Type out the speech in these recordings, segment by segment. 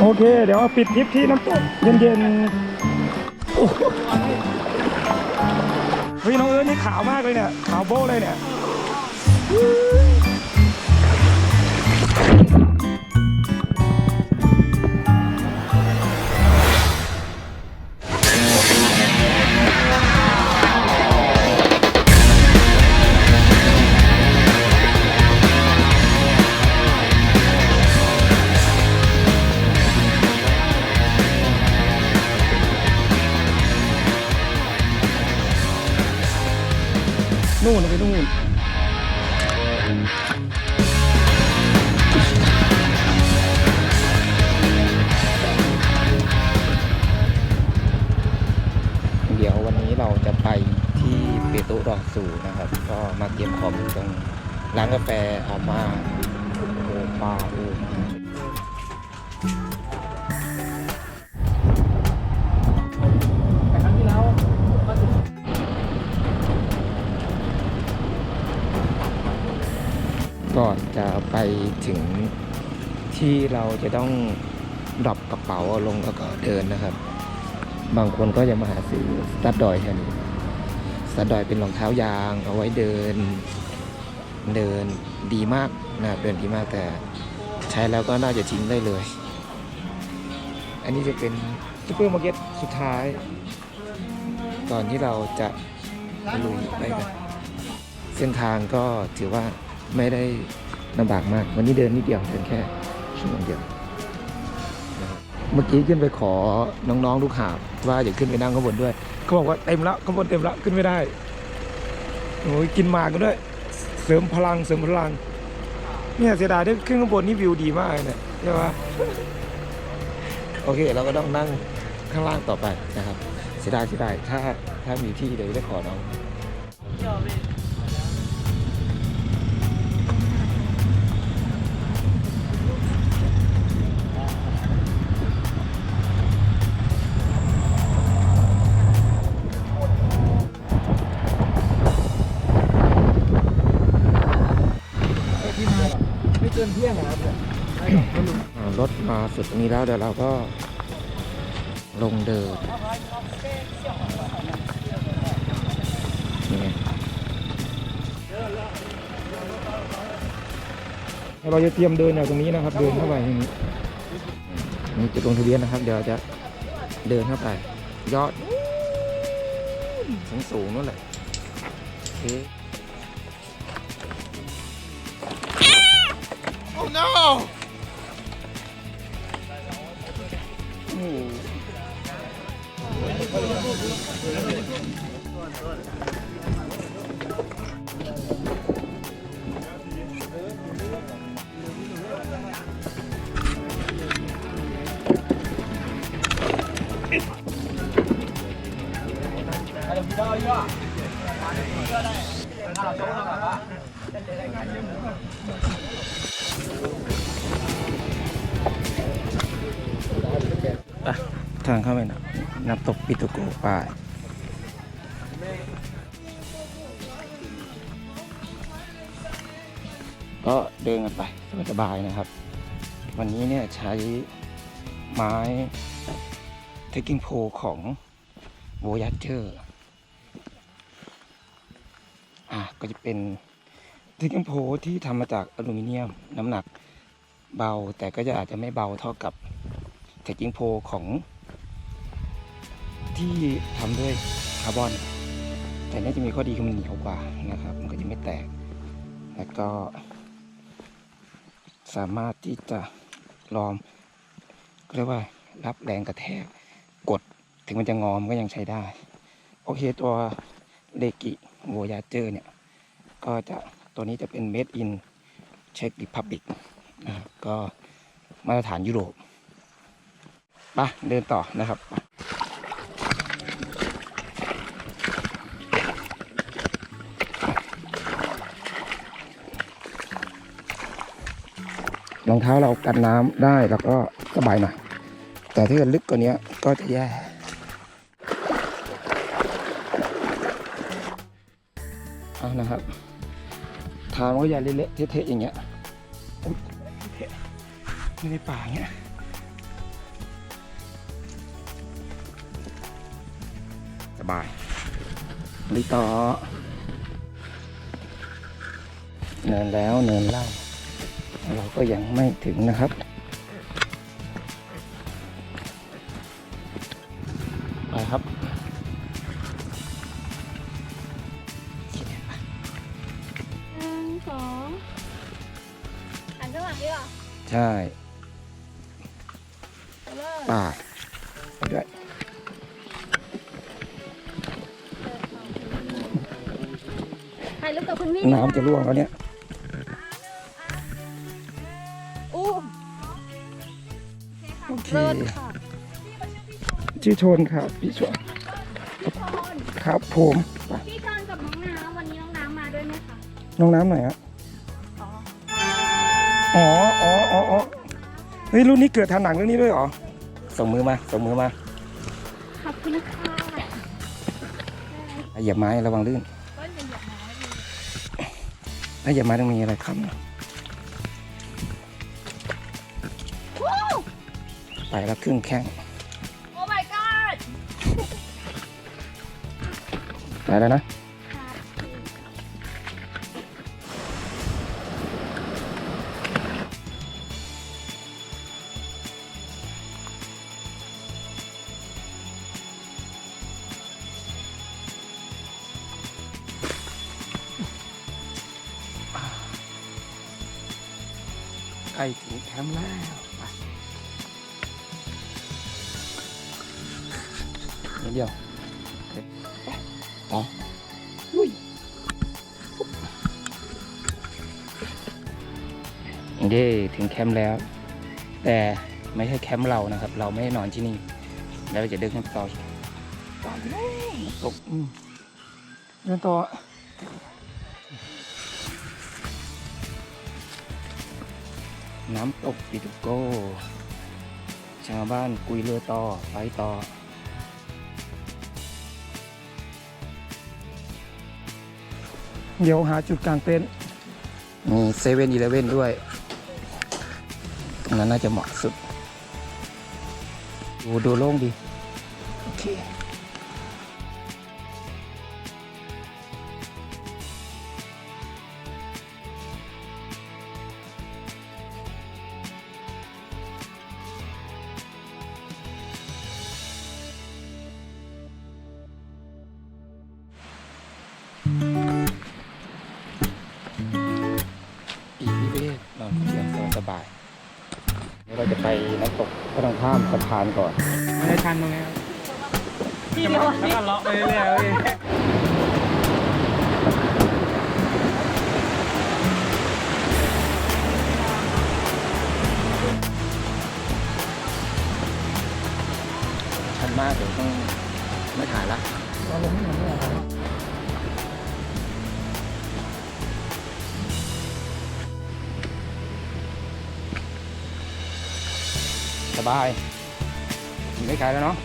โอเค เดี๋ยวปิดทริปที่น้ำตกเย็นๆโอ้โหเฮ้ยน้องเอิร์ธนี่ขาวมากเลยเนี่ย ขาวโบ้เลยเนี่ย ตุรอสูนะครับ ก็มาเก็บของตรงร้านกาแฟอาม่าโอปาโอก่อนจะไปถึงที่เราจะต้องดรอปกระเป๋าลงแล้วก็เดินนะครับ บางคนก็จะมาหาซื้อสตัดดอยแค่นี้ สตัดอยเป็นรองเท้ายางเอาไว้เดิน เดินดีมากนะครับเดินดีมากแต่ใช้แล้วก็น่าจะทิ้งได้เลย อันนี้จะเป็นซูเปอร์มาร์เก็ตสุดท้ายก่อนที่เราจะลุยไปกันเส้นทางก็ถือว่าไม่ได้ลำบากมาก วันนี้เดินนิดเดียวเดินแค่ชั่วโมงเดียวเมื่อกี้ขึ้นไปขอน้องๆลูกหาบว่าอย่าขึ้นไปนั่งข้างบนด้วย เขาบอกว่าเต็มแล้วข้างบนเต็มแล้วขึ้นไม่ได้โอ้ยกินหมากกันด้วย เสริมพลังเสริมพลัง เนี่ยเสียดายที่ขึ้นข้างบนนี่วิวดีมากเลยเนี่ยใช่ปะโอเคเราก็ต้องนั่งข้างล่างต่อไปนะครับ เสียดายเสียดายถ้าถ้ามีที่เดี๋ยวจะได้ขอน้อง สุดตรงนี้แล้วเดี๋ยวเราก็ลงเดินนี่ไงเราจะเตรียมเดินอย่างตรงนี้นะครับ เดินเข้าไปอย่างนี้นี่จุดลงทะเบียนนะครับ เดี๋ยวจะเดินเข้าไป ยอดสูงสูงนู่นแหละโอเค Thank you. ทางเข้าไปนะน้ำตกปิตุโกป่ายก็เดินกันไปสบายๆนะครับ วันนี้เนี่ยใช้ไม้ Taking p o ของ Voyager อะก็จะเป็น Taking p o ที่ทำมาจากอลูมิเนียมน้ำหนักเบาแต่ก็จะอาจจะไม่เบาเท่ากับ Taking p o ของ ที่ทำด้วยคาร์บอน แต่นี้จะมีข้อดีคือมันเหนียวกว่านะครับ มันก็จะไม่แตก แล้วก็ สามารถที่จะลอมเรียกว่ารับแรงกระแทกกดถึงมันจะงอมก็ยังใช้ได้ โอเคตัวเลกิโวยาเจอร์เนี่ย ก็จะตัวนี้จะเป็น made in Czech Republic นะครับก็มาตรฐานยุโรปไปเดินต่อนะครับ รองเท้าเรากันน้ำได้แล้วก็สบายหน่อยแต่ถ้าเกิดลึกกว่านี้ก็จะแย่เอานะครับทางนก็อย่าเละๆเทะๆอย่างเงี้ยไม่ในป่าเงี้ยสบายไปต่อเนินแล้วเนินเล่า เราก็ยังไม่ถึงนะครับ ไปครับหนึ่งสองหันข้างหลังดีกว่าใช่ไปเลยป่าไปด้วยถ่ายรูปกับคุณพี่น้ำจะร่วงแล้วเนี่ย เคเลิศค่ะชื่อโชนครับพี่ชวนพี่ชนครับผมไปพี่ชนกับน้องน้ำวันนี้น้องน้ำมาด้วยไหมคะน้องน้ำหน่อยฮะอ๋ออ๋ออ๋ออ๋ออ๋อเฮ้ยรุ่นนี้เกิดทันหนังเรื่องนี้ด้วยเหรอส่งมือมาส่งมือมาขอบคุณค่ะเหยียบไม้ระวังลื่นก็จะอยากมาดีถ้าเหยียบไม้ต้องมีอะไรค้ำ ไปแล้วครึ่งแข้งโอ้ my god ไปแล้วนะ คมป์แล้ว แต่ไม่ใช่แคมป์เรานะครับ เราไม่ได้นอนที่นี่ แล้วเราจะเดินขึ้นไปต่อต่อไปแล้วตกอืมเดินต่อน้ำตกปิตุโก้ ชาวบ้านกุยเรือต่อ ไปต่อ เดี๋ยวหาจุดกลางเต็นท์มีเซเว่นอีเลเว่นด้วยต รงนั้นน่าจะเหมาะสุด ดูดูโล่งดี โอเคปีกนิเวศนอนคนเดียวสบายสบายๆ เดี๋ยวเราจะไปน้ำตกก็ต้องข้ามสะพานก่อนไม่ได้ชันตรงนี้ครับพี่เดียวแล้วก็เลาะไปเรื่อยๆพี่ชันมากเดี๋ยวต้องไม่ถ่ายละเราลงไม่หมดเลย สบายไม่ขายแล้วเนาะ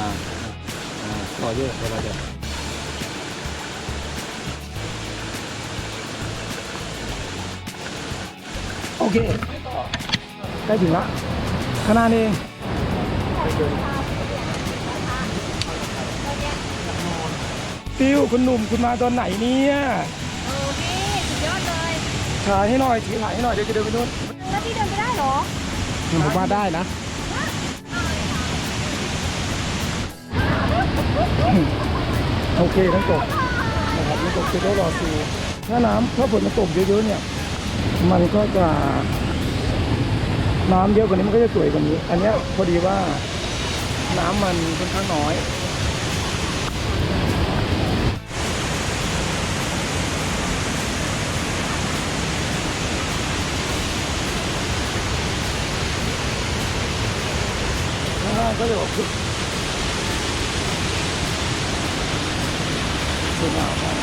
น้ำอ่าต่อเยอะเวลาจะโอเคใกล้ถึงละขางหนาดเองฟิวคุณหนุ่มคุณมาตอนไหนเนี่ยเออพี่ถ่ายให้หน่อยถือถ่ายให้หน่อยเดี๋ยวจะเดินไปนู่นแล้วพี่เดินไปได้เหรอผมว่าได้นะ โอเคน้ำตกนะครับน้ำตกเซโดรอซีถ้าน้ำถ้าฝนมันตกเยอะๆเนี่ย มันก็จะน้ำเยอะกว่านี้มันก็จะสวยกว่านี้ อันนี้พอดีว่าน้ำมันค่อนข้างน้อย ข้างล่างก็จะบอกคือสวยงามมาก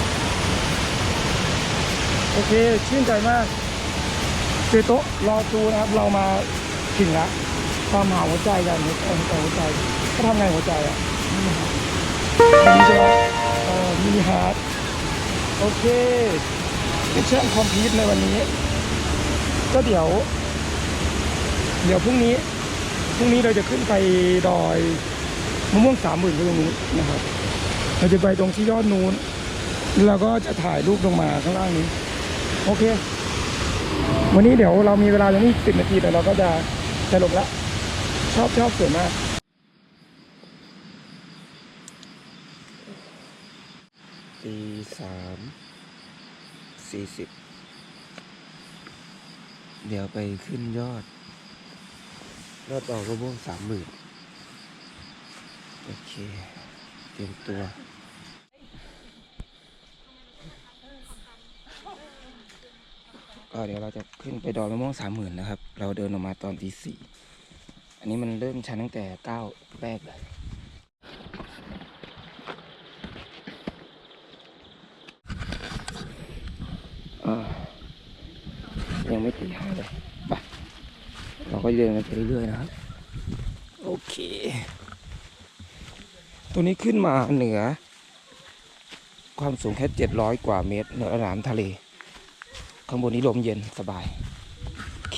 โอเค ชื่นใจมากเซโต๊ะรอจูนะครับ เรามาถึงแล้วตามหาหัวใจกันหัวใจหัวใจหัวใจเขาทำไงหัวใจอะมินิฮาร์ดมินิใช่ไหมเออมินิฮาร์ดโอเคมิชชั่นคอมพลีทในวันนี้ ก็เดี๋ยว เดี๋ยวพรุ่งนี้พรุ่งนี้เราจะขึ้นไปดอยมะม่วงสามหมื่นตรงนู้นนะครับ เราจะไปตรงที่ยอดนู้น แล้วก็จะถ่ายรูปลงมาข้างล่างนี้ โอเค วันนี้เดี๋ยวเรามีเวลาตรงนี้สิบนาทีแต่เราก็จะจะลงละชอบชอบสวยมากตีสามสี่สิบเดี๋ยวไปขึ้นยอด ยอดดอกกระม่วงสามหมื่นโอเค เตรียมตัว ก็เดี๋ยวเราจะขึ้นไปดอยมะม่วงสามหมื่นนะครับ เราเดินออกมาตอนตีสี่อันนี้มันเริ่มชันตั้งแต่เก้าแรกเลยอ่ายังไม่ตีห้าเลยไปเราก็เดินไปเรื่อยๆนะครับ โอเค ตัวนี้ขึ้นมาเหนือ ความสูงแค่เจ็ดร้อยกว่าเมตรเหนือระดับน้ำทะเล ข้างบนนี้ลมเย็นสบาย โอเค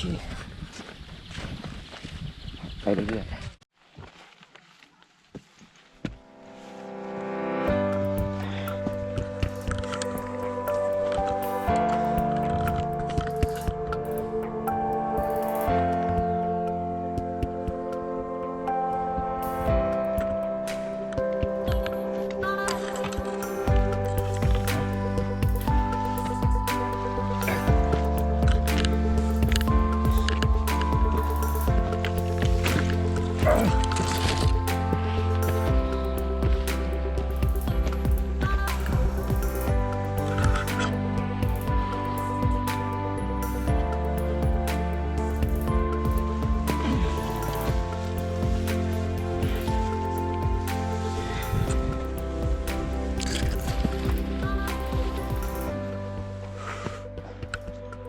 ไปเรื่อยๆ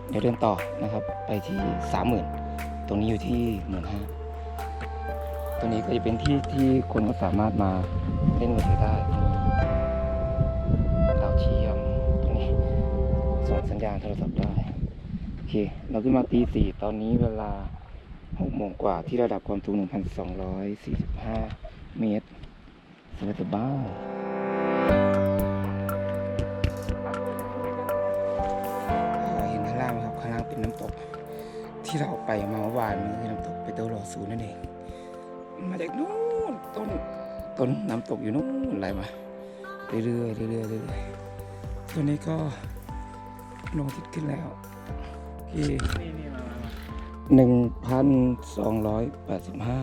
เดี๋ยวเดินต่อนะครับไปที่สามหมื่นตรงนี้อยู่ที่หมื่นห้าตรงนี้ก็จะเป็นที่ที่คนก็สามารถมาเล่นมือถือได้ดาวเทียมตรงนี้ส่งสัญญาณโทรศัพท์ได้โอเคเราขึ้นมาตีสี่ตอนนี้เวลาหกโมงกว่าที่ระดับความสูง 1,245 เมตรสบายสบาย ที่เราไปมาเมื่อวานนี้คือน้ำตกไปเตอร์ลอซูนั่นเองมาจากนู้นต้นต้นน้ำตกอยู่นู้นไหลมาเรื่อยๆเรื่อยๆเรื่อยๆตัวนี้ก็ลงทิตย์ขึ้นแล้วที่หนึ่งพันสองร้อยแปดสิบห้า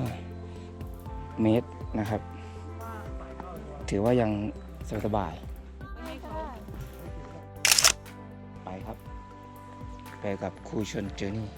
เมตรนะครับ ถือว่ายังสบาย ไปครับ ไปกับครูชนเจอร์นี่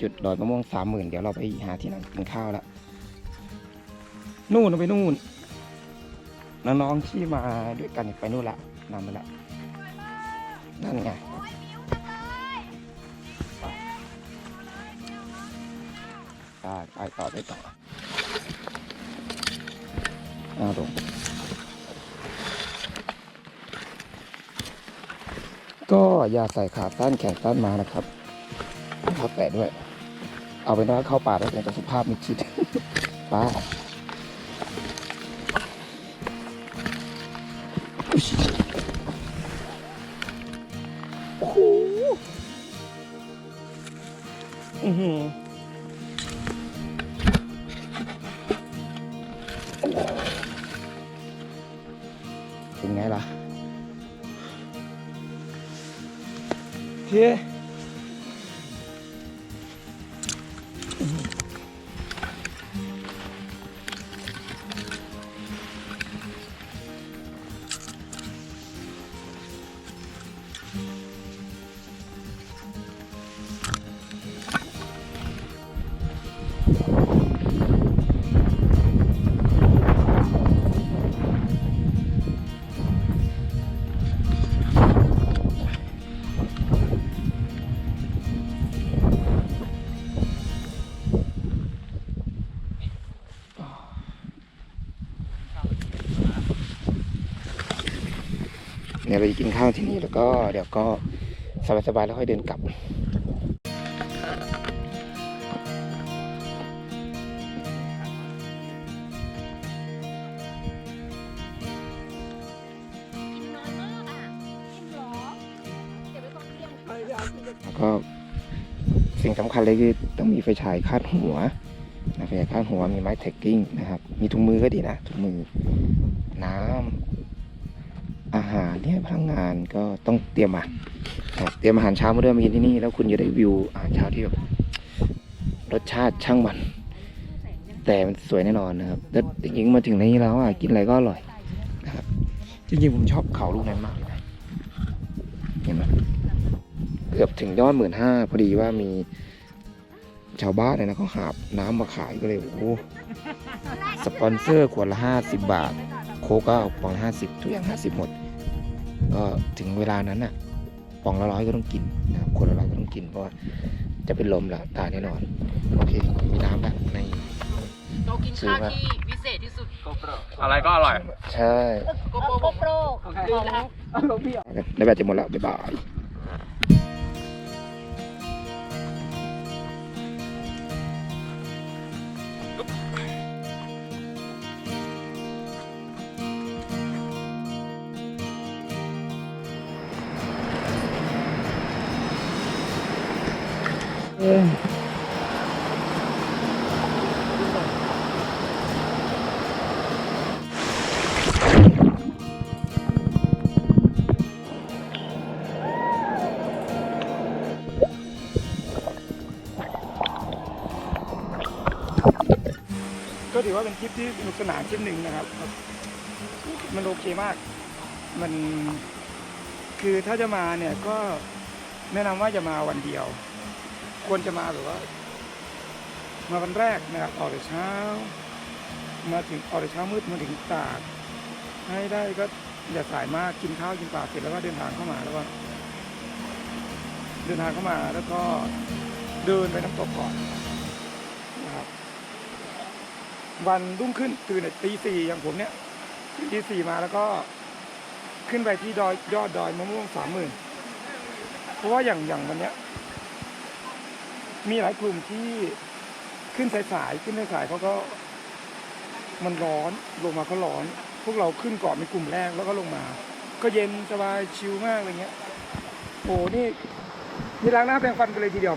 จุดดอยมะม่วงสามหมื่นเดี๋ยวเราไปหาที่นั่งกินข้าวละนู่นเอาไปนู่นน้องๆที่มาด้วยกันไปนู่นละนำไปละนั่นไงไปไปต่อไปต่อเอาลงก็อย่าใส่ขาสั้นแขนสั้นมานะครับครับแปะด้วย เอาเป็นว่าเข้าป่าแล้วแต่สุภาพมิดชิดป้า เนี่ยเราจะกินข้าวที่นี่แล้วก็เดี๋ยวก็สบายๆแล้วค่อยเดินกลับแล้วก็สิ่งสำคัญเลยคือต้องมีไฟฉายคาดหัวนะไฟฉายคาดหัวมีไม้เทคกิ้งนะครับ มีถุงมือก็ดีนะถุงมือน้ำารเนี่ยพลังงานก็ต้องเตรียมมานะเตรียมอาหารเช้ามาด้วยมากินที่นี่แล้วคุณจะได้วิวอาหารเช้าที่แบบรสชาติช่างมัน แต่มันสวยแน่นอนนะครับแล้วจริงๆมาถึงในนี้แล้วอะกินอะไรก็อร่อยนะครับจริงๆผมชอบเขาลูกนั้นมากเลยเห็นไหมเกือบถึงยอดหมื่นห้าพอดีว่ามีชาวบ้านเนี่ยนะเขาหาบน้ำมาขายก็เลยโอ้โหสปอนเซอร์ขวดละห้าสิบบาท โค้กก็เอาปองละห้าสิบทุกอย่างห้าสิบหมด ก็ถึงเวลานั้นน่ะปองละร้อยก็ต้องกินนะครับขวดละร้อยก็ต้องกินเพราะว่าจะเป็นลมละตายแน่นอนโอเคมีน้ำแล้วในเรากินข้าวที่วิเศษที่สุดอะไรก็อร่อย ใช่โกโปรบอกโปรลืมแล้วแล้วแบตจะหมดแล้วบ๊ายบาย ก็ถือว่าเป็นคลิปที่สนุกสนานคลิปหนึ่งนะครับ มันโอเคมาก มันคือถ้าจะมาเนี่ยก็แนะนำว่าจะมาวันเดียว ควรจะมาแบบว่า มาวันแรกนะครับออกแต่เช้า มาถึงออกแต่เช้ามืดมาถึงตาก ให้ได้ก็อย่าสายมากกินข้าวกินปลาเสร็จแล้วก็เดินทางเข้ามาแล้วก็เดินทางเข้ามาแล้วก็เดินไปน้ำตกก่อนนะครับวันรุ่งขึ้นตื่นตีสี่อย่างผมเนี่ยตีสี่มาแล้วก็ขึ้นไปที่ดอยยอดดอยมะม่วงสามหมื่นเพราะว่าอย่างอย่างวันเนี้ย มีหลายกลุ่มที่ขึ้นสายๆขึ้นสายๆเขาก็มันร้อนลงมาก็ร้อน พวกเราขึ้นเกาะเป็นกลุ่มแรกแล้วก็ลงมา ก็เย็นสบายชิลมากอะไรเงี้ยโอ้นี่นี่ล้างหน้าแปรงฟันกันเลยทีเดียว